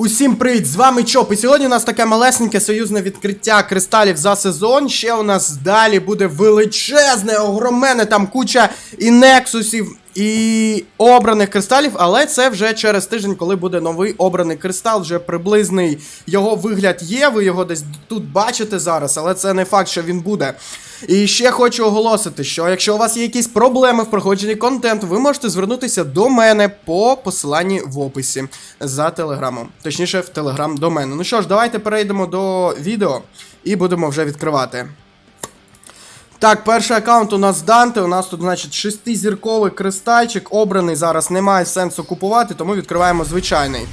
Усім привіт! З вами Чоп. І сьогодні у нас таке малесеньке союзне відкриття кристалів за сезон. Ще у нас далі буде величезне, огромене там куча і нексусів, і обраних кристалів, але це вже через тиждень, коли буде новий обраний кристал, вже приблизний його вигляд є. Ви його десь тут бачите зараз, але це не факт, що він буде. І ще хочу оголосити, що якщо у вас є якісь проблеми в проходженні контенту, ви можете звернутися до мене по посиланні в описі за телеграмом. Точніше, в телеграм до мене. Ну що ж, давайте перейдемо до відео і будемо вже відкривати. Так, перший аккаунт у нас Данте. У нас тут, значить, шестизірковий кристальчик. Обраний зараз немає сенсу купувати, тому відкриваємо звичайний.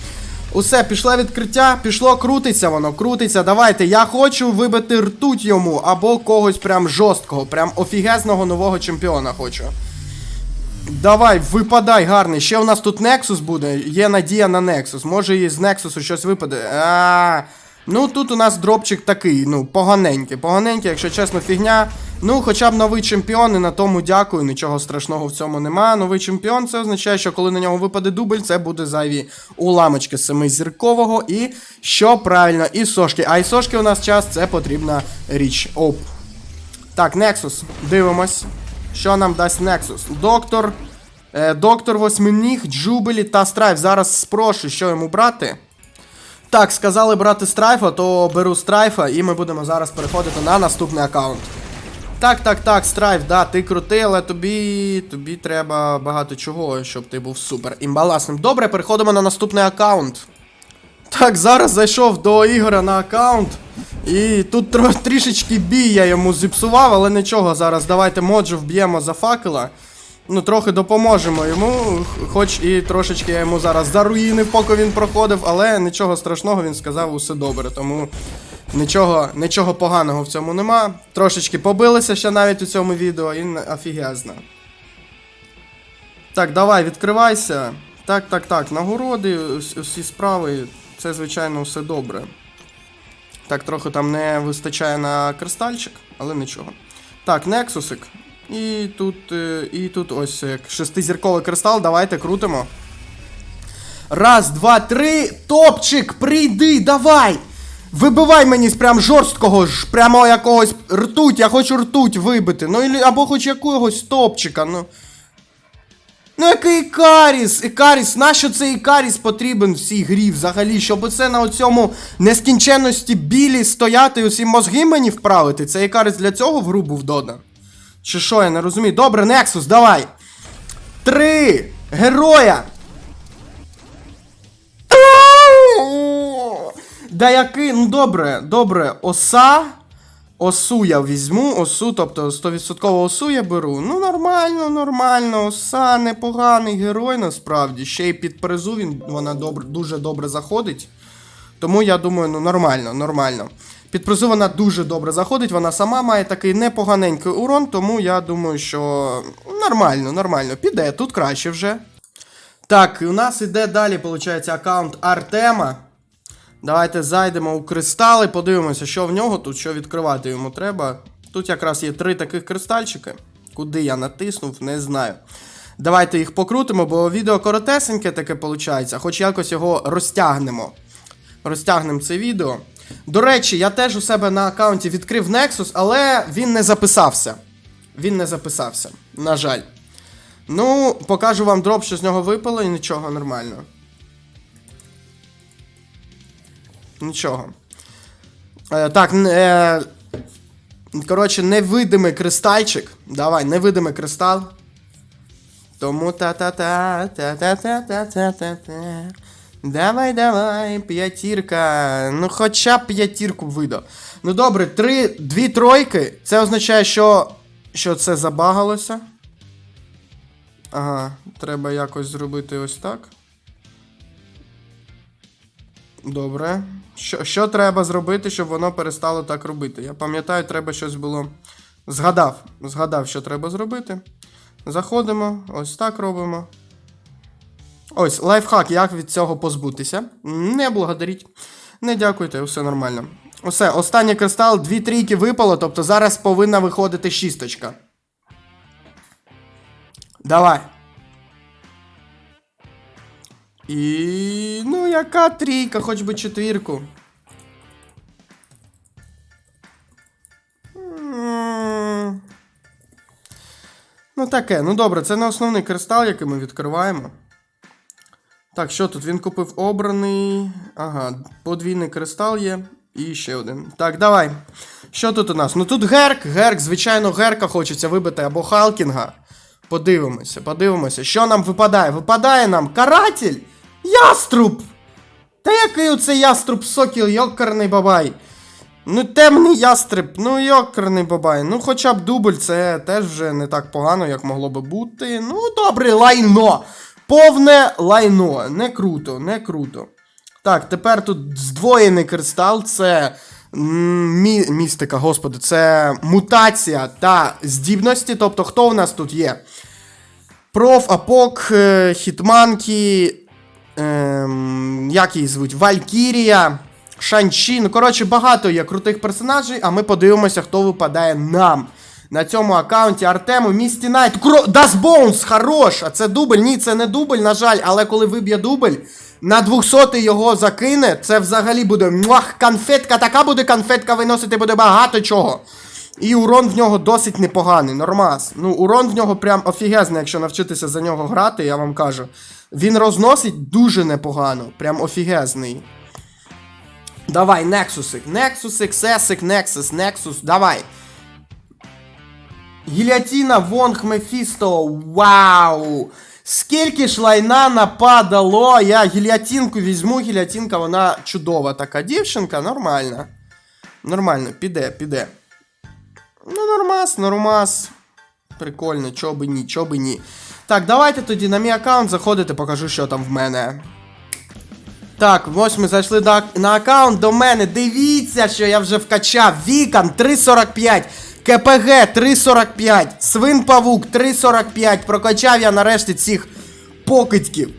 Усе, пішло відкриття, пішло, крутиться воно, крутиться. Давайте. Я хочу вибити ртуть йому або когось прям жорсткого, прям офігезного нового чемпіона хочу. Давай, випадай гарний. Ще у нас тут Nexus буде. Є надія на Nexus. Може і з Nexus щось випаде. А, ну тут у нас дропчик такий, ну, поганенький. Поганенький, якщо чесно, фігня. Ну, хоча б новий чемпіон, і на тому дякую. Нічого страшного в цьому нема. Новий чемпіон це означає, що коли на нього випаде дубль, це буде зайві уламочки семизіркового. І що правильно, і сошки. А і сошки у нас час це потрібна річ. Оп. Так, Nexus. Дивимось. Що нам дасть Nexus? Доктор. Е, доктор Восьминіг, Джубелі та Страйф. Зараз спрошу, що йому брати. Так, сказали брати страйфа, то беру страйфа, і ми будемо зараз переходити на наступний аккаунт. Так, так, так, страйф, да, ти крутий, але тобі. тобі треба багато чого, щоб ти був супер імбаласним. Добре, переходимо на наступний аккаунт. Так, зараз зайшов до Ігоря на аккаунт. І тут тро, трішечки бій я йому зіпсував, але нічого, зараз давайте моджу вб'ємо за факела. Ну, трохи допоможемо йому, хоч і трошечки я йому зараз заруїнив, поки він проходив, але нічого страшного, він сказав усе добре, тому нічого, нічого поганого в цьому нема. Трошечки побилися ще навіть у цьому відео, і офігезно. Так, давай, відкривайся. Так, так, так, нагороди, ус- усі справи, це, звичайно, все добре. Так, трохи там не вистачає на кристальчик, але нічого. Так, Нексусик. І тут, е, і тут ось як шестизірковий кристал, давайте крутимо. Раз, два, три. Топчик, прийди, давай! Вибивай мені з прям жорсткого, прямо якогось ртуть, я хочу ртуть вибити. Ну або хоч якогось топчика, ну. Ну який Ікаріс? Ікаріс, нащо цей Ікаріс потрібен в цій грі взагалі? Щоб оце на цьому нескінченності білі стояти і усі мозги мені вправити? Цей Ікаріс для цього в гру був додан? Чи що, я не розумію. Добре, Нексус, давай. Три! Героя! Да який, ну добре, добре, оса. Осу я візьму, осу, тобто 100% осу я беру. Ну, нормально, нормально. Оса непоганий герой насправді. Ще й під призу він вона добре, дуже добре заходить. Тому я думаю, ну нормально, нормально. Під призу вона дуже добре заходить, вона сама має такий непоганенький урон, тому я думаю, що нормально, нормально. Піде, тут краще вже. Так, у нас іде далі, виходить, аккаунт Артема. Давайте зайдемо у кристали, подивимося, що в нього тут, що відкривати йому треба. Тут якраз є три таких кристальчики. Куди я натиснув, не знаю. Давайте їх покрутимо, бо відео коротесеньке таке виходить, хоч якось його розтягнемо. Розтягнемо це відео. До речі, я теж у себе на аккаунті відкрив Nexus, але він не записався. Він не записався, на жаль. Ну, покажу вам дроп, що з нього випало, і нічого нормально. Нічого. Е, так, е, коротше, невидимий кристальчик. Давай, невидимий кристал. Тому та-та-та, та-та-та-та-та-та. Давай, давай, п'ятірка. Ну, хоча б п'ятірку видав. Ну добре, три, дві тройки. Це означає, що. Що це забагалося. Ага, треба якось зробити ось так. Добре. Що, що треба зробити, щоб воно перестало так робити? Я пам'ятаю, треба щось було. Згадав. Згадав, що треба зробити. Заходимо, ось так робимо. Ось, лайфхак, як від цього позбутися. Не благодаріть. Не дякуйте, все нормально. Усе, останній кристал, дві трійки випало, тобто зараз повинна виходити шісточка. Давай. І. Ну, яка трійка, хоч би четвірку. Ну, таке, ну добре, це не основний кристал, який ми відкриваємо. Так, що тут? Він купив обраний. Ага, подвійний кристал є. І ще один. Так, давай. Що тут у нас? Ну тут герк, герк, звичайно, герка хочеться вибити або Халкінга. Подивимося, подивимося, що нам випадає. Випадає нам каратель! Яструб! Та який оце яструб сокіл, йокарний бабай. Ну, темний ястреб, ну йокарний бабай. Ну, хоча б дубль, це теж вже не так погано, як могло би бути. Ну, добре, лайно. Повне лайно. Не круто, не круто. Так, тепер тут здвоєний кристал, це мі, містика, господи, це мутація та здібності. Тобто, хто в нас тут є? Проф, Апок, е, Хітманкі, ем, як її звуть? Валькірія, Шанчі. Ну, коротше, багато є крутих персонажей, а ми подивимося, хто випадає нам. На цьому аккаунті Артему Місті Найт. Даст Боунс, хорош! А це дубль? Ні, це не дубль, на жаль, але коли виб'є дубль, на 200 його закине, це взагалі буде муах, конфетка, така буде конфетка виносити буде багато чого. І урон в нього досить непоганий, нормас. Ну, урон в нього прям офігезний, якщо навчитися за нього грати, я вам кажу. Він розносить дуже непогано, прям офігезний. Давай, Нексусик. Нексусик, Сесик, Нексус, Нексус, давай. Гільятіна, Вонг, Мефісто, вау! Скільки ж лайна нападало, я гільятінку візьму, гільятінка, вона чудова така дівчинка, нормальна. Нормально, піде, піде. Ну, нормас, нормас. Прикольно, чо би ні, чо би ні. Так, давайте тоді на мій аккаунт заходити, покажу, що там в мене. Так, ось ми зайшли на, на аккаунт до мене. Дивіться, що я вже вкачав. Вікан 3.45. КПГ 3.45. Свин Павук 3.45. Прокачав я нарешті цих покидьків.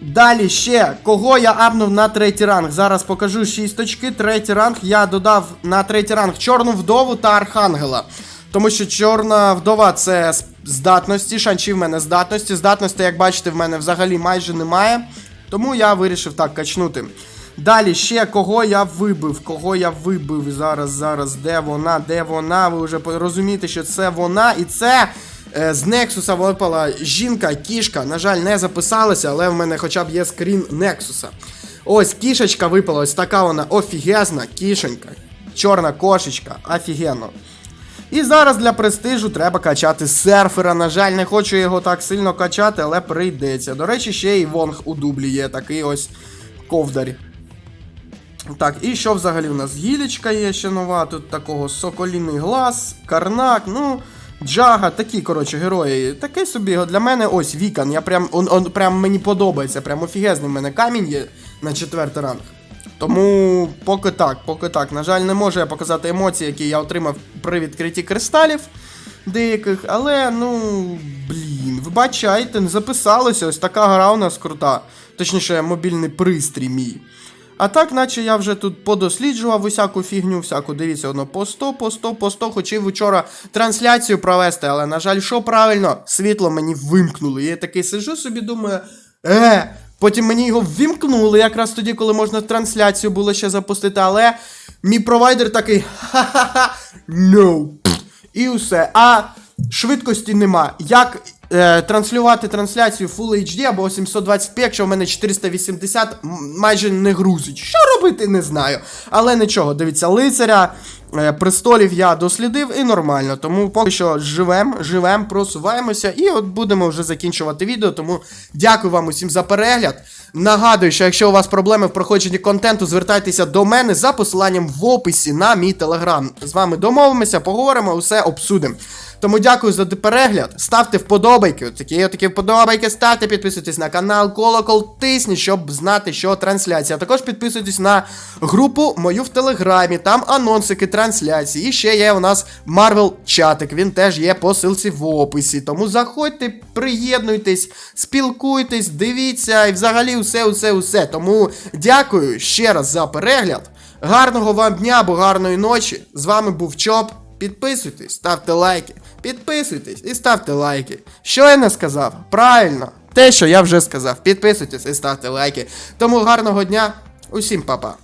Далі ще, кого я апнув на третій ранг. Зараз покажу шісточки. Третій ранг. Я додав на третій ранг Чорну вдову та Архангела. Тому що чорна вдова це здатності, шанчі в мене здатності. Здатності, як бачите, в мене взагалі майже немає. Тому я вирішив так качнути. Далі ще кого я вибив, кого я вибив зараз, зараз, де вона, де вона. Ви вже розумієте, що це вона, і це е, з Нексуса випала жінка, кішка. На жаль, не записалася, але в мене хоча б є скрін Нексуса. Ось кішечка випала, ось така вона офігезна кішенька. Чорна кошечка, офігенно. І зараз для престижу треба качати серфера. На жаль, не хочу його так сильно качати, але прийдеться. До речі, ще й Вонг у дублі є такий ось ковдар. Так, і що взагалі у нас? Гілечка є ще нова, тут такого соколіний глаз, карнак, ну, джага, такі, коротше, герої. Такий собі для мене ось Вікан. Я прям, он, он, прям мені подобається, прям офігезний в мене камінь є на четвертий ранг. Тому поки так, поки так. На жаль, не можу я показати емоції, які я отримав при відкритті кристалів деяких, але ну блін, ви бачаєте, не записалося. Ось така гра у нас крута. Точніше, мобільний пристрій мій. А так, наче я вже тут подосліджував усяку фігню, всяку, дивіться, воно по 100, по 100, по 100. Хотів вчора трансляцію провести, але, на жаль, що правильно, світло мені вимкнули. Я такий сижу собі, думаю, е, потім мені його ввімкнули, якраз тоді, коли можна трансляцію було ще запустити, але мій провайдер такий ха-ха-ха, no. І все. А швидкості нема. Як е, транслювати трансляцію Full HD або 720p, якщо в мене 480 майже не грузить. Що робити, не знаю. Але нічого, дивіться, лицаря, е, престолів я дослідив і нормально. Тому поки що живем, живем, просуваємося. І от будемо вже закінчувати відео. Тому дякую вам усім за перегляд. Нагадую, що якщо у вас проблеми в проходженні контенту, звертайтеся до мене за посиланням в описі на мій телеграм. З вами домовимося, поговоримо, усе обсудимо. Тому дякую за перегляд. Ставте вподобайки. Такі такі вподобайки ставте, підписуйтесь на канал, колокол тисніть, щоб знати, що трансляція. Також підписуйтесь на групу мою в телеграмі. Там анонсики трансляції. І ще є у нас Marvel чатик. Він теж є по ссылці в описі. Тому заходьте, приєднуйтесь, спілкуйтесь, дивіться і взагалі усе, усе, усе. Тому дякую ще раз за перегляд. Гарного вам дня або гарної ночі. З вами був Чоп. Підписуйтесь, ставте лайки, підписуйтесь і ставте лайки. Що я не сказав? Правильно, те, що я вже сказав. Підписуйтесь і ставте лайки. Тому гарного дня, усім па-па.